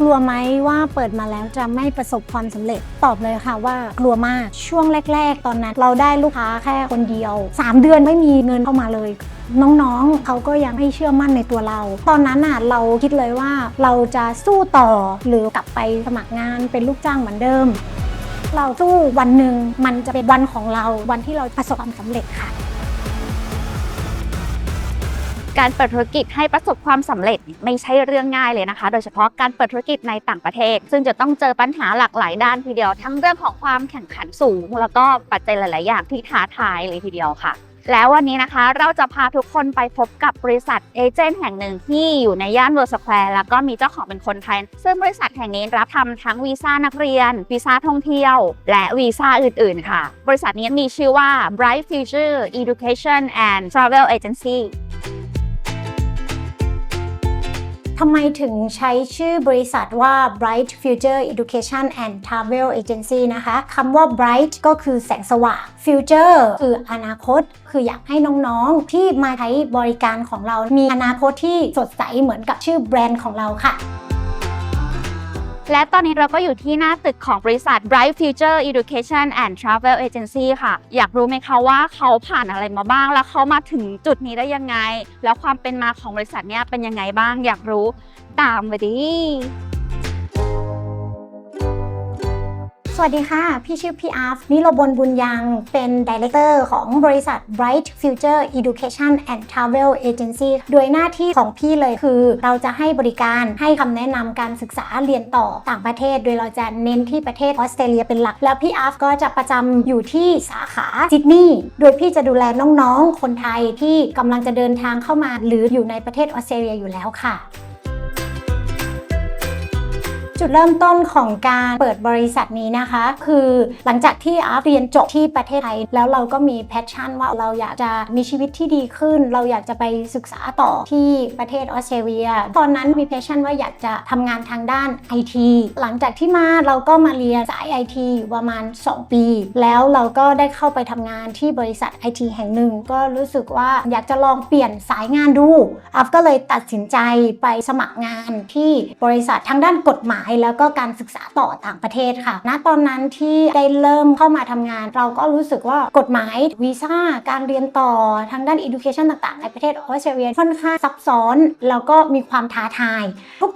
กลัวไหมว่าเปิดมาแล้วจะไม่ประสบความสำเร็จตอบเลยค่ะว่ากลัวมากช่วงแรก ๆ ตอนนั้น เราได้ลูกค้าแค่คนเดียว 3 เดือนไม่มีเงินเข้ามาเลยน้องๆ เขาก็ยังไม่เชื่อมั่นในตัวเรา ตอนนั้นน่ะเราคิดเลยว่าเราจะสู้ต่อหรือกลับไปสมัครงานเป็นลูกจ้างเหมือนเดิม เราสู้วันหนึ่งมันจะเป็นวันของเราวันที่เราประสบความสำเร็จค่ะ การเปิดธุรกิจให้ประสบความสำเร็จไม่ใช่เรื่องง่ายเลยนะคะ โดยเฉพาะการเปิดธุรกิจในต่างประเทศ ซึ่งจะต้องเจอปัญหาหลากหลายด้านทีเดียว ทั้งเรื่องของความแข่งขันสูง แล้วก็ปัจจัยหลาย ๆ อย่างที่ท้าทายเลยทีเดียวค่ะ แล้ววันนี้นะคะเราจะพาทุกคนไปพบกับบริษัทเอเจนต์แห่งหนึ่งที่อยู่ในย่านเวอร์สแควร์แล้วก็มีเจ้าของเป็นคนไทย ซึ่งบริษัทแห่งนี้รับทำทั้งวีซ่านักเรียน วีซ่าท่องเที่ยว และวีซ่าอื่น ๆ ค่ะ บริษัทนี้มีชื่อว่า Bright Future Education and Travel Agency ทำไมถึงใช้ชื่อบริษัทว่า Bright Future Education and Travel Agency นะคะคำว่า Bright ก็คือแสงสว่าง Future คืออนาคต คืออยากให้น้องๆ ที่มาใช้บริการของเรามีอนาคตที่สดใสเหมือนกับชื่อแบรนด์ของเราค่ะ และตอนนี้เราก็อยู่ที่หน้าตึกของบริษัท Bright Future Education and Travel Agency ค่ะ อยากรู้ไหมคะว่าเขาผ่านอะไรมาบ้าง แล้วเขามาถึงจุดนี้ได้ยังไง แล้วความเป็นมาของบริษัทเนี้ยเป็นยังไงบ้าง อยากรู้ตามไปดิ สวัสดีค่ะ พี่ชื่อพี่อาร์ฟนิโรบลบุญยัง เป็นดีเลกเตอร์ของบริษัท Bright Future Education and Travel Agency โดยหน้าที่ของพี่เลยคือ เราจะให้บริการให้คำแนะนำการศึกษาเรียนต่อต่างประเทศ โดยเราจะเน้นที่ประเทศออสเตรเลียเป็นหลัก แล้วพี่อาร์ฟก็จะประจำอยู่ที่สาขาซิดนีย์โดยพี่จะดูแลน้องๆ คนไทยที่กำลังจะเดินทางเข้ามา หรืออยู่ในประเทศออสเตรเลียอยู่แล้วค่ะ จุดเริ่มต้นของการเปิดบริษัทนี้นะคะ คือหลังจากที่อาร์เรียนจบที่ประเทศไทย แล้วเราก็มีแพชชั่นว่าเราอยากจะมีชีวิตที่ดีขึ้น เราอยากจะไปศึกษาต่อที่ประเทศออสเตรเลีย ตอนนั้นมีแพชชั่นว่าอยากจะทำงานทางด้านไอทีหลังจากที่มาเราก็มาเรียนสายไอทีประมาณ 2 ปี แล้วเราก็ได้เข้าไปทำงานที่บริษัทไอทีแห่งหนึ่ง ก็รู้สึกว่าอยากจะลองเปลี่ยนสายงานดูอัฟก็เลยตัดสินใจไปสมัครงานที่บริษัททางด้านกฎหมายแล้วก็การศึกษาต่อต่างประเทศค่ะ ณ ตอนนั้นที่ได้เริ่มเข้ามาทำงาน เราก็รู้สึกว่ากฎหมายวีซ่า การเรียนต่อทางด้าน education ต่างๆ ในประเทศออสเตรเลียค่อนข้างซับซ้อน แล้วก็มีความท้าทาย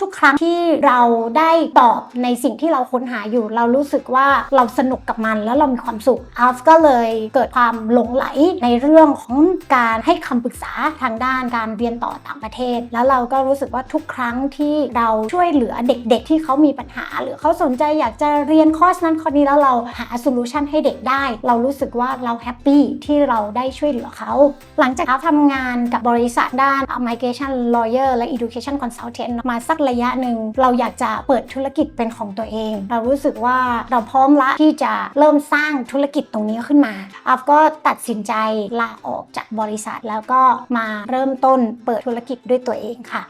ทุกๆ ครั้งที่เราได้ตอบในสิ่งที่เราค้นหาอยู่ เรารู้สึกว่าเราสนุกกับมันแล้วเรามีความสุขอัฟก็เลยเกิดความหลงไหลในเรื่องของการให้คำปรึกษาทางด้านการเรียนต่อต่างประเทศ แล้วเราก็รู้สึกว่าทุกครั้งที่เราช่วยเหลือเด็กๆ ที่เขามีปัญหา หรือเขาสนใจอยากจะเรียนคอร์สนั้นคอร์สนี้แล้วเราหาโซลูชันให้เด็กได้ เรารู้สึกว่าเราแฮปปี้ที่เราได้ช่วยเหลือเขา หลังจากเขาทำงานกับบริษัทด้าน migration lawyer และ education consultant มาสักระยะหนึ่ง เราอยากจะเปิดธุรกิจเป็นของตัวเอง เรารู้สึกว่าเราพร้อมละที่จะเริ่มสร้างธุรกิจตรงนี้ขึ้นมาอัฟก็ตัดสินใจลาออกจากบริษัทแล้วก็มาเริ่มต้นเปิดธุรกิจด้วยตัวเองค่ะ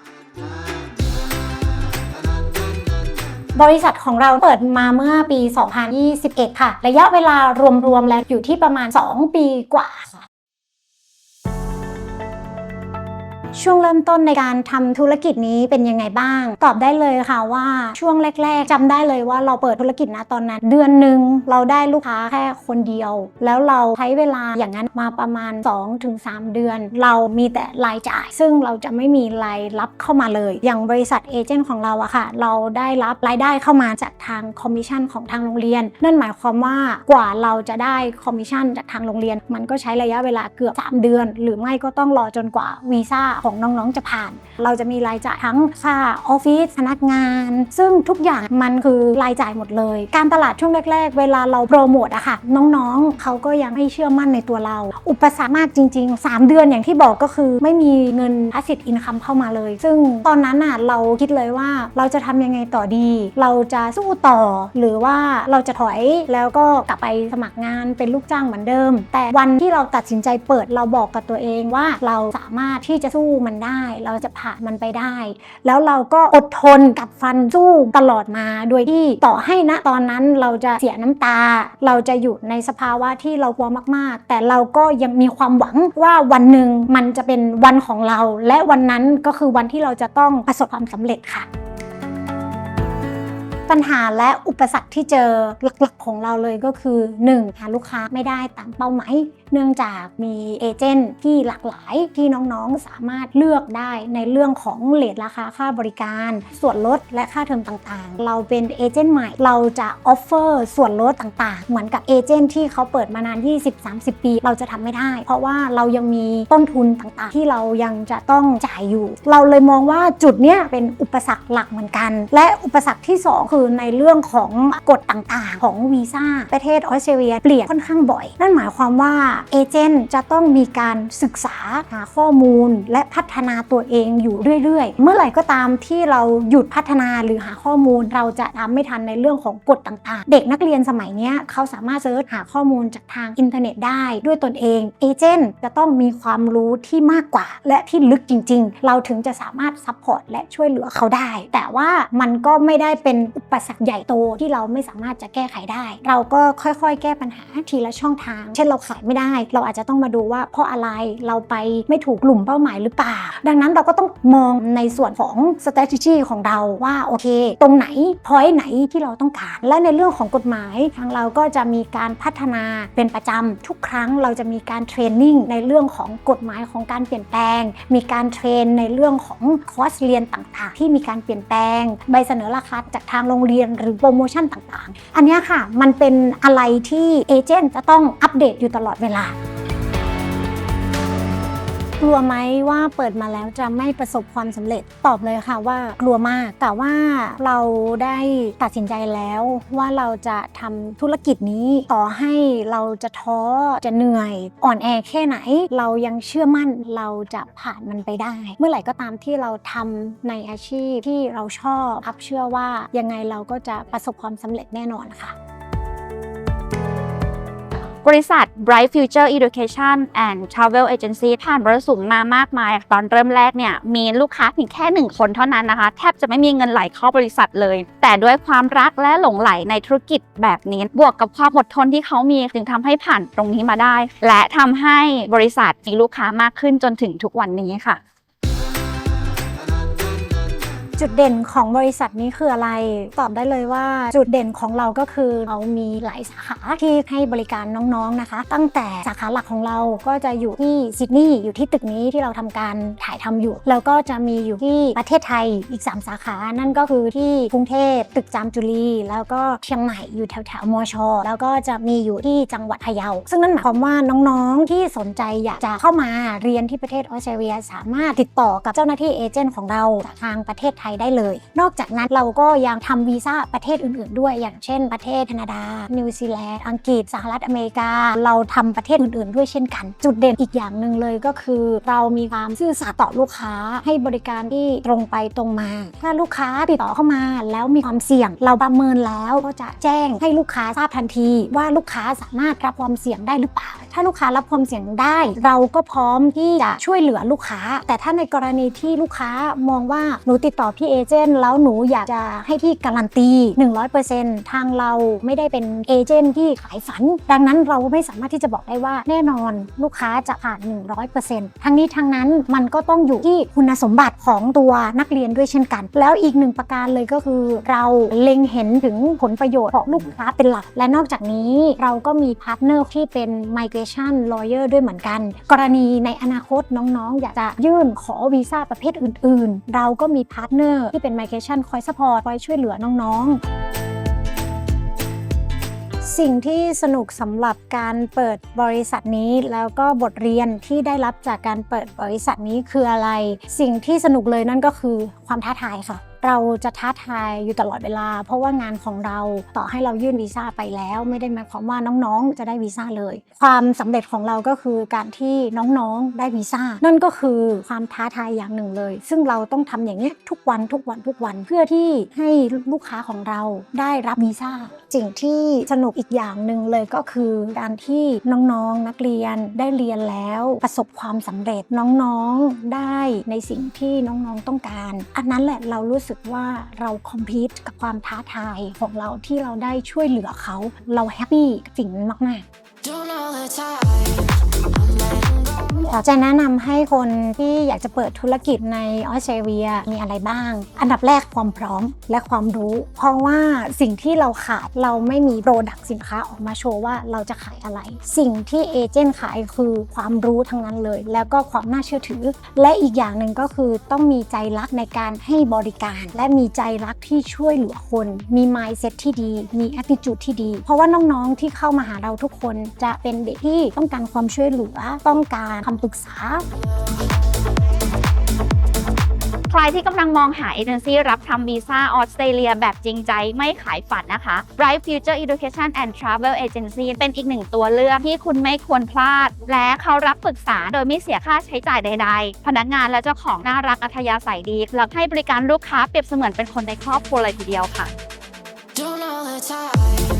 บริษัทของเราเปิดมาเมื่อปี 2021 ค่ะ ระยะเวลารวมๆแล้วอยู่ที่ประมาณ 2 ปีกว่า ช่วงเริ่มต้นในการทำธุรกิจนี้เป็นยังไงบ้าง ตอบได้เลยค่ะว่าช่วงแรก ๆจำได้เลยว่าเราเปิดธุรกิจนะตอนนั้น เดือนหนึ่งเราได้ลูกค้าแค่คนเดียว แล้วเราใช้เวลาอย่างนั้นมาประมาณ 2-3 เดือน เรามีแต่รายจ่าย ซึ่งเราจะไม่มีรายรับเข้ามาเลย อย่างบริษัทเอเจนต์ของเราอะค่ะ เราได้รับรายได้เข้ามาจากทางคอมมิชชั่นของทางโรงเรียน นั่นหมายความว่ากว่าเราจะได้คอมมิชชั่นจากทางโรงเรียน มันก็ใช้ระยะเวลาเกือบ 3 เดือน หรือไม่ก็ต้องรอจนกว่าวีซ่าของน้องๆจะผ่าน เราจะมีรายจ่ายทั้งค่าออฟฟิศพนักงาน ซึ่งทุกอย่างมันคือรายจ่ายหมดเลย การตลาดช่วงแรก ๆ เวลาเราโปรโมทอะค่ะ น้องๆเขาก็ยังไม่เชื่อมั่นในตัวเรา อุปสรรคมากจริง ๆ 3 เดือนอย่างที่บอกก็คือไม่มีเงิน passive income เข้ามาเลย ซึ่งตอนนั้นอะเราคิดเลยว่าเราจะทำยังไงต่อดี เราจะสู้ต่อ หรือว่าเราจะถอยแล้วก็กลับไปสมัครงานเป็นลูกจ้างเหมือนเดิม แต่วันที่เราตัดสินใจเปิดเราบอกกับตัวเองว่าเราสามารถที่จะสู้มันได้ เราจะผ่านมันไปได้ แล้วเราก็อดทนกัดฟันสู้ตลอดมา โดยที่ต่อให้ณตอนนั้นเราจะเสียน้ำตา เราจะอยู่ในสภาวะที่เรากลัวมาก ๆ แต่เราก็ยังมีความหวังว่าวันหนึ่งมันจะเป็นวันของเรา และวันนั้นก็คือวันที่เราจะต้องประสบความสำเร็จค่ะปัญหาและอุปสรรคที่เจอหลักๆของเราเลยก็คือ 1. หาลูกค้าไม่ได้ตามเป้าหมาย เนื่องจากมีเอเจนต์ที่หลากหลายที่น้องๆสามารถเลือกได้ในเรื่องของเลทราคาค่าบริการ ส่วนลดและค่าเทอมต่างๆ เราเป็นเอเจนต์ใหม่ เราจะออฟเฟอร์ส่วนลดต่างๆ เหมือนกับเอเจนต์ที่เขาเปิดมานาน 20-30 ปี เราจะทำไม่ได้ เพราะว่าเรายังมีต้นทุนต่างๆ ที่เรายังจะต้องจ่ายอยู่ เราเลยมองว่าจุดเนี้ยเป็นอุปสรรคหลักเหมือนกัน และอุปสรรคที่ 2 คือในเรื่องของกฎต่างๆ ของวีซ่าประเทศออสเตรเลียเปลี่ยนค่อนข้างบ่อย นั่นหมายความว่าเอเจนต์จะต้องมีการศึกษาหาข้อมูล และพัฒนาตัวเองอยู่เรื่อยๆ เมื่อไหร่ก็ตามที่เราหยุดพัฒนาหรือหาข้อมูล เราจะทำไม่ทันในเรื่องของกฎต่างๆ เด็กนักเรียนสมัยนี้เขาสามารถเซิร์ชหาข้อมูลจากทางอินเทอร์เน็ตได้ด้วยตนเองเอเจนต์จะต้องมีความรู้ที่มากกว่า และที่ลึกจริง ๆ เราถึงจะสามารถซัพพอร์ตและช่วยเหลือเขาได้ แต่ว่ามันก็ไม่ได้เป็นอุปสรรคใหญ่โตที่เราไม่สามารถจะแก้ไขได้ เราก็ค่อยๆ แก้ปัญหาทีละช่องทาง เช่นเราขายไม่ได้เราอาจจะต้องมาดูว่าเพราะอะไรเราไปไม่ถูกกลุ่มเป้าหมายหรือเปล่า ดังนั้นเราก็ต้องมองในส่วนของ strategy ของเราว่าโอเค ตรงไหน point ไหนที่เราต้องการ และในเรื่องของกฎหมายทางเราก็จะมีการพัฒนาเป็นประจำทุกครั้งเราจะมีการเทรนนิ่งในเรื่องของกฎหมายของการเปลี่ยนแปลง มีการเทรนในเรื่องของคอร์สเรียนต่างๆ ที่มีการเปลี่ยนแปลง ใบเสนอราคาจากทางโรงเรียนหรือโปรโมชั่นต่างๆ อันนี้ค่ะมันเป็นอะไรที่เอเจนต์จะต้องอัปเดตอยู่ตลอดเวลากลัวไหมว่าเปิดมาแล้วจะไม่ประสบความสำเร็จตอบเลยค่ะว่ากลัวมาก แต่ว่าเราได้ตัดสินใจแล้วว่าเราจะทำธุรกิจนี้ต่อให้เราจะท้อจะเหนื่อยอ่อนแอแค่ไหน เรายังเชื่อมั่นเราจะผ่านมันไปได้ เมื่อไหร่ก็ตามที่เราทำในอาชีพที่เราชอบอัพเชื่อว่ายังไงเราก็จะประสบความสำเร็จแน่นอนค่ะ บริษัท Bright Future Education and Travel Agency ผ่านมรสุมมามากมาย ตอนเริ่มแรกเนี่ยมีลูกค้าเพียงแค่หนึ่งคนเท่านั้นนะคะ แทบจะไม่มีเงินไหลเข้าบริษัทเลย แต่ด้วยความรักและหลงไหลในธุรกิจแบบนี้ บวกกับความอดทนที่เขามีจึงทำให้ผ่านตรงนี้มาได้ และทำให้บริษัทมีลูกค้ามากขึ้นจนถึงทุกวันนี้ค่ะ จุดเด่นของบริษัทนี้คืออะไร ตอบได้เลยว่าจุดเด่นของเราก็คือเรามีหลายสาขาที่ให้บริการน้องๆนะคะ ตั้งแต่สาขาหลักของเราก็จะอยู่ที่ซิดนีย์อยู่ที่ตึกนี้ที่เราทำการถ่ายทำอยู่ แล้วก็จะมีอยู่ที่ประเทศไทยอีก 3 สาขา นั่นก็คือที่กรุงเทพตึกจามจุรีแล้วก็เชียงใหม่อยู่แถวแถวๆมชแล้วก็จะมีอยู่ที่จังหวัดพะเยา ซึ่งนั่นหมายความว่าน้องๆที่สนใจอยากจะเข้ามาเรียนที่ประเทศออสเตรเลีย สามารถติดต่อกับเจ้าหน้าที่เอเจนต์ของเราทางประเทศไทยได้เลย นอกจากนั้นเราก็ยังทำวีซ่าประเทศอื่น ๆ ด้วย อย่างเช่น ประเทศแคนาดา นิวซีแลนด์ อังกฤษ สหรัฐอเมริกา เราทำประเทศอื่น ๆ ด้วยเช่นกัน จุดเด่นอีกอย่างหนึ่งเลยก็คือ เรามีความซื่อสัตย์ต่อลูกค้า ให้บริการที่ตรงไปตรงมา ถ้าลูกค้าติดต่อเข้ามา แล้วมีความเสี่ยง เราประเมินแล้วก็จะแจ้งให้ลูกค้าทราบทันที ว่าลูกค้าสามารถรับความเสี่ยงได้หรือเปล่า ถ้าลูกค้ารับความเสี่ยงได้ เราก็พร้อมที่จะช่วยเหลือลูกค้า แต่ถ้าในกรณีที่ลูกค้ามองว่าหนูติดต่อพี่เอเจนต์แล้วหนูอยากจะให้พี่การันตี 100%ทางเราไม่ได้เป็นเอเจนต์ที่ขายฝัน ดังนั้นเราไม่สามารถที่จะบอกได้ว่าแน่นอนลูกค้าจะผ่าน 100%ทั้งนี้ทั้งนั้นมันก็ต้องอยู่ที่คุณสมบัติของตัวนักเรียนด้วยเช่นกัน แล้วอีกหนึ่งประการเลยก็คือเราเล็งเห็นถึงผลประโยชน์ของลูกค้าเป็นหลัก และนอกจากนี้เราก็มีพาร์ทเนอร์ที่เป็น Migration Lawyer ด้วยเหมือนกัน กรณีในอนาคตน้องๆ อยากจะยื่นขอวีซ่าประเภทอื่น ๆ เราก็มีพาร์ทเนอร์ที่เป็น Migration คอยสปอร์ตคอยช่วยเหลือน้องๆ สิ่งที่สนุกสำหรับการเปิดบริษัทนี้ แล้วก็บทเรียนที่ได้รับจากการเปิดบริษัทนี้คืออะไร สิ่งที่สนุกเลยนั่นก็คือความท้าทายค่ะเราจะท้าทายอยู่ตลอดเวลา เพราะว่างานของเราต่อให้เรายื่นวีซ่าไปแล้ว ไม่ได้หมายความว่าน้องๆ จะได้วีซ่าเลย ความสำเร็จของเราก็คือการที่น้องๆได้วีซ่านั่นก็คือความท้าทายอย่างหนึ่งเลย ซึ่งเราต้องทำอย่างนี้ทุกวันทุกวันทุกวันเพื่อที่ให้ลูกค้าของเราได้รับวีซ่าสิ่งที่สนุกอีกอย่างหนึ่งเลยก็คือการที่น้องๆนักเรียนได้เรียนแล้วประสบความสำเร็จน้องๆได้ในสิ่งที่น้องๆต้องการ อันนั้นแหละเรารู้สึกว่าเราคอมพีตกับความท้าทายของเราที่เราได้ช่วยเหลือเขา เราแฮปปี้กับสิ่งนั้นมากๆ จะแนะนำให้คนที่อยากจะเปิดธุรกิจในออสเตรเลียมีอะไรบ้าง อันดับแรกความพร้อมและความรู้ เพราะว่าสิ่งที่เราขาดเราไม่มีโปรดักต์สินค้าออกมาโชว์ว่าเราจะขายอะไร สิ่งที่เอเจนต์ขายคือความรู้ทั้งนั้นเลย แล้วก็ความน่าเชื่อถือ และอีกอย่างหนึ่งก็คือต้องมีใจรักในการให้บริการ และมีใจรักที่ช่วยเหลือคน มี mindset ที่ดี มี attitude ที่ดี เพราะว่าน้องๆที่เข้ามาหาเราทุกคนจะเป็นเด็กที่ต้องการความช่วยเหลือต้องการคำปรึกษา ใครที่กำลังมองหาเอเจนซี่รับทำวีซ่าออสเตรเลียแบบจริงใจไม่ขายฝันนะคะ Bright Future Education and Travel Agency เป็นอีกหนึ่งตัวเลือกที่คุณไม่ควรพลาด และเขารับปรึกษาโดยไม่เสียค่าใช้จ่ายใด ๆ พนักงานและเจ้าของน่ารักอัธยาศัยดีและให้บริการลูกค้าเปรียบเสมือนเป็นคนในครอบครัวเลยทีเดียวค่ะ Don't know the time.